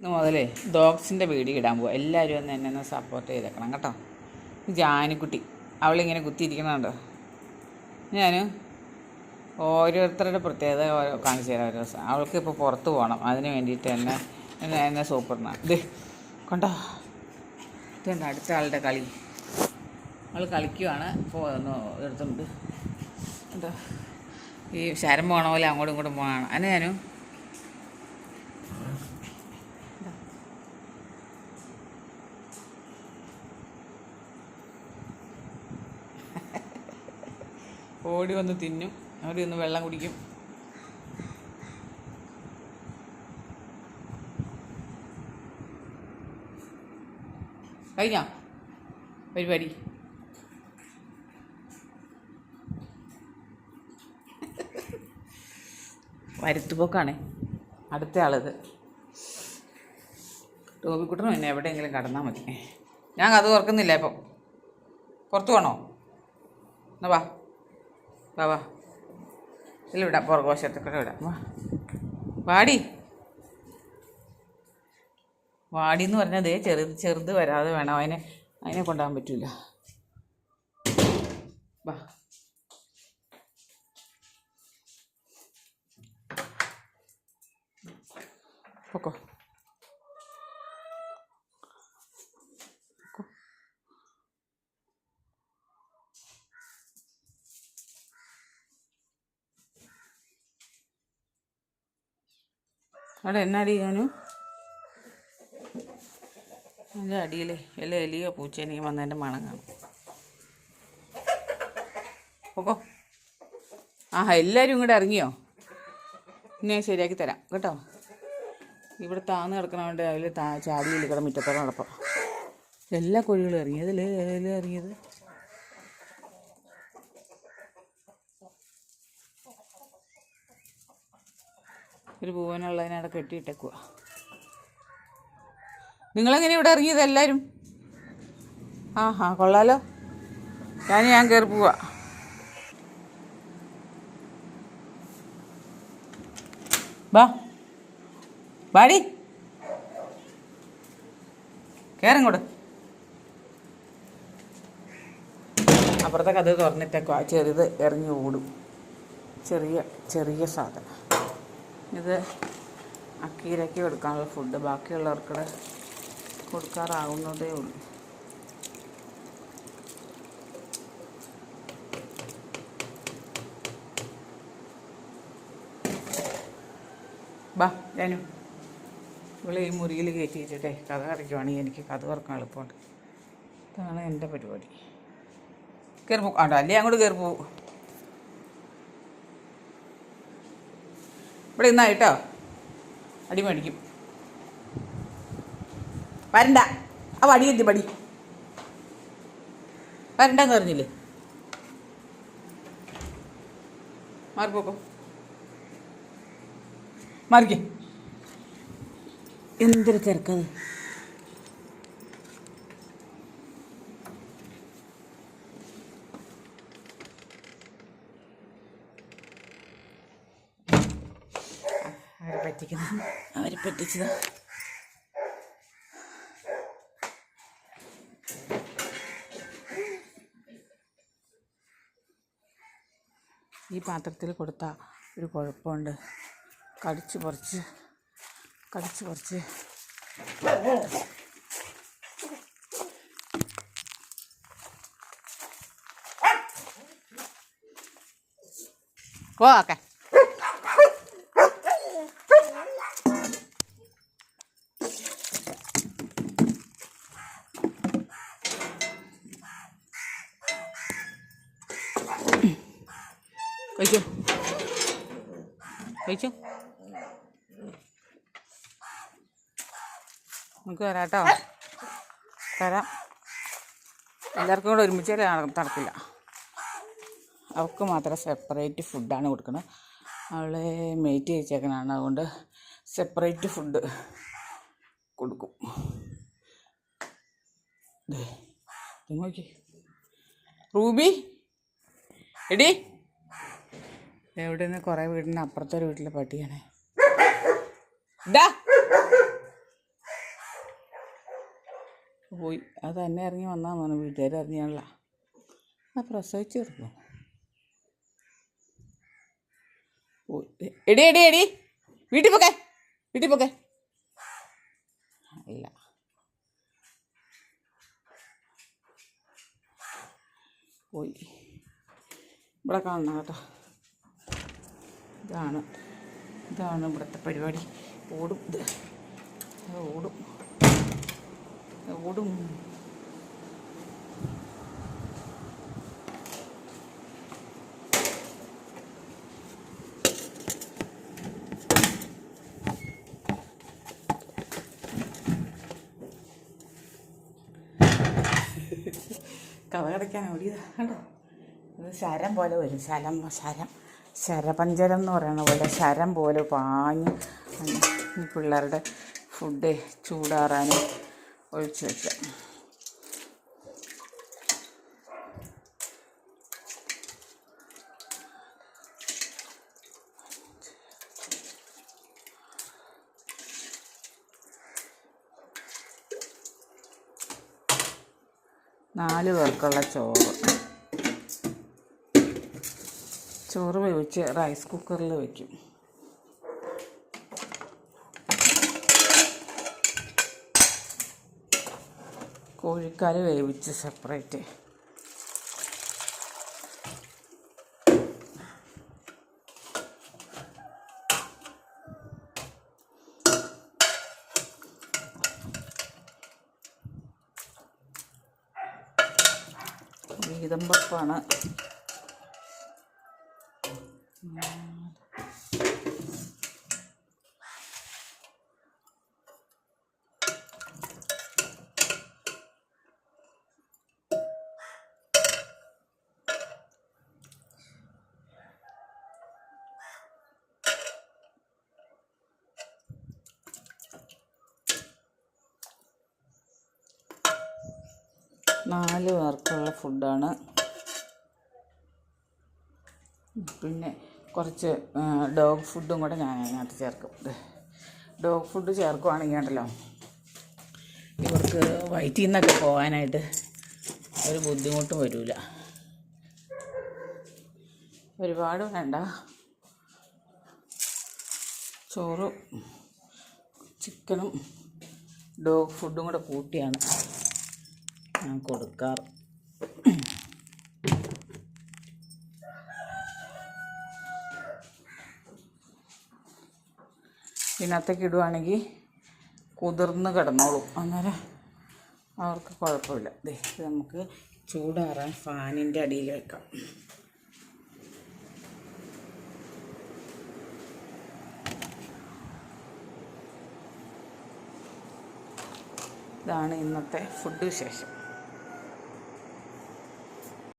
ഇന്ന് മുതലേ ഡോഗ്സിന്റെ വീഡിയോ ഇടാൻ പോകുക എല്ലാവരും ഒന്ന് എന്നെ ഒന്ന് സപ്പോർട്ട് ചെയ്തേക്കണം കേട്ടോ. ജാനിക്കുട്ടി അവളിങ്ങനെ കുത്തിയിരിക്കണുണ്ടോ? ഞാൻ ഓരോരുത്തരുടെ പ്രത്യേകത ഓരോ കാണിച്ചു തരാം ഓരോ ദിവസം. അവൾക്ക് ഇപ്പോൾ പുറത്ത് പോകണം അതിന് വേണ്ടിയിട്ട് എന്നെ എന്നെ എന്നെ സൂപ്പറിന ഇത് കണ്ടോ? ഇതുണ്ട് അടുത്ത ആളുടെ കളി. അവൾ കളിക്കുവാണ്. ഒന്ന് എടുത്തുണ്ട്. എന്താ ഈ ശരം പോകണ പോലെ അങ്ങോട്ടും ഇങ്ങോട്ടും പോകണം അതിന് ഞാനും? ഓടി വന്ന് തിന്നും. അവിടെ വന്ന് വെള്ളം കുടിക്കും. കഴിഞ്ഞോ? പരിപാടി? വരുത്തുപോക്കാണേ. അടുത്ത ആളത് ടോബിക്കുട്ടനും എന്നെ എവിടെയെങ്കിലും കടന്നാൽ മതി. ഞാൻ അത് ഓർക്കുന്നില്ല ഇപ്പം. പുറത്തു പോകണോ എന്നാ വാ. വാ വാ. ഇതിൽ വിടാം പുറകോശത്തൊക്കെ വിടാം. വാ. വാടി. വാടി എന്ന് പറഞ്ഞാൽ ദേ ചെറുത് ചെറുത് വരാതെ വേണം. അതിനെ അതിനെ കൊണ്ടുപോകാൻ പറ്റില്ല വാ. ഓക്കോ. അവിടെ എന്നാടി ഞാനു അതിന്റെ അടിയിൽ വല്ല എലിയോ പൂച്ചേനെയും വന്നതിന്റെ മണം കാണും. പോക്കോ. ആഹാ എല്ലാവരും ഇങ്ങോട്ട് ഇറങ്ങിയോ? ഇനി ശരിയാക്കി തരാം. കേട്ടോ? ഇവിടെ താന്ന് കിടക്കണോണ്ട് അതിൽ താ ചാടിയിൽ കിട മുറ്റത്തോടെ നടപ്പം എല്ലാ കോഴികളും ഇറങ്ങിയത് അതിൽ ഇറങ്ങിയത്? ഒരു പൂവനുള്ളതിനവിടെ കെട്ടിയിട്ടേക്കുക നിങ്ങളെങ്ങനെ ഇവിടെ ഇറങ്ങിയത് എല്ലാവരും ആ ഹാ കൊള്ളാലോ. ഞാൻ ഞാൻ കയറി പോവാ. ബാ. ബാടി കയറിങ്ങോട്ട് അപ്പുറത്തെ കഥ തുറന്നിട്ടേക്കുക ആ ചെറുത് ഇറങ്ങി ഓടും. ചെറിയ ചെറിയ സാധനം. ഇത് അക്കീരയ്ക്ക് കൊടുക്കാനുള്ള ഫുഡ് ബാക്കിയുള്ളവർക്കൂടെ കൊടുക്കാറാവുന്നതേ ഉള്ളൂ. ബാ ഞാനും ഇവളെ ഈ മുറിയിൽ കയറ്റിയിട്ടേ കഥ അടയ്ക്കുവാണെങ്കിൽ എനിക്ക് കഥ തുറക്കാൻ എളുപ്പമുണ്ട്. ഇതാണ് എന്റെ പരിപാടി. കയറി പോ. ആണ്ടോ അല്ലേ അങ്ങോട്ട് കയറി ഇവിടെ ഇന്നാ കേട്ടോ. അടി മേടിക്കും. വരണ്ട. ആ വടി എന്തി പടി? വരണ്ടെന്ന് പറഞ്ഞില്ലേ? മാറിപ്പോക്കോ മാറിക്കേ. എന്തൊരു തിരക്കത് അവരെ പറ്റിക്കുന്നു അവരെ പറ്റിച്ചതാ. ഈ പാത്രത്തിൽ കൊടുത്ത ഒരു കുഴപ്പമുണ്ട് കടിച്ച് പറിച്ച് കടിച്ച് പറിച്ച്. ഓക്കെ കഴിച്ചോ? നമുക്ക് തരാം കേട്ടോ തരാം. എല്ലാവർക്കും കൂടെ ഒരുമിച്ച് നടക്കില്ല. അവൾക്ക് മാത്രം സെപ്പറേറ്റ് ഫുഡാണ് കൊടുക്കുന്നത് അവളെ മെയ്റ്റ് ചേച്ചേക്കനാണ് അതുകൊണ്ട് സെപ്പറേറ്റ് ഫുഡ് കൊടുക്കും. നോക്കി. റൂബി എടി. എവിടെ നിന്ന് കുറേ വീടിന് അപ്പുറത്തെ ഒരു വീട്ടിലെ പട്ടിയാണ്. പോയി. അത് തന്നെ ഇറങ്ങി വന്നാൽ മതി. വീട്ടുകാർ അറിഞ്ഞാണല്ല. ആ പ്രസവിച്ച് കിടക്കും. പോയി. എടി എടി എടി. വീട്ടിൽ പോക്കെ. വീട്ടിൽ പോക്കെ. ഇല്ല പോയി. ഇവിടെ കാണണം കേട്ടോ. ഇതാണ്. ഇതാണ് ഇവിടുത്തെ പരിപാടി. ഓടും. ഇത് ഓടും. ഓടും. കഥ കിടക്കാൻ ഓടിയതാ. കേട്ടോ ഇത് ശരം പോലെ വരും. ശരം ശരം. ശരപഞ്ചരം എന്ന് പറയുന്ന പോലെ ശരം പോലെ പാഞ്ഞ് ഈ പിള്ളേരുടെ ഫുഡ് ചൂടാറാനും ഒഴിച്ചു വെക്കാം നാല് പേർക്കുള്ള ചോറ്. ചോറ് വേവിച്ച് റൈസ് കുക്കറിൽ വയ്ക്കും കോഴിക്കാൽ വേവിച്ച് സെപ്പറേറ്റ് വീതം നാല് പേർക്കുള്ള ഫുഡാണ്. പിന്നെ കുറച്ച് ഡോഗ് ഫുഡും കൂടെ ഞാൻ അതിനകത്ത് ചേർക്കും. ഡോഗ് ഫുഡ് ചേർക്കുവാണെങ്കിൽ ഉണ്ടല്ലോ ഇവർക്ക് വയറ്റിൽ നിന്നൊക്കെ പോകാനായിട്ട് ഒരു ബുദ്ധിമുട്ടും വരില്ല ഒരുപാട് വേണ്ട. ചോറും ചിക്കനും ഡോഗ് ഫുഡും കൂടെ കൂട്ടിയാണ്. ഞാൻ കൊടുക്കാറ്. ഇതിനകത്തേക്ക് ഇടുവാണെങ്കിൽ കുതിർന്ന് കിടന്നോളും. അന്നേരം അവർക്ക് കുഴപ്പമില്ല. ദേ നമുക്ക് ചൂടാറാൻ ഫാനിന്റെ അടിയിൽ വെക്കാം. ഇതാണ് ഇന്നത്തെ ഫുഡ് വിശേഷം.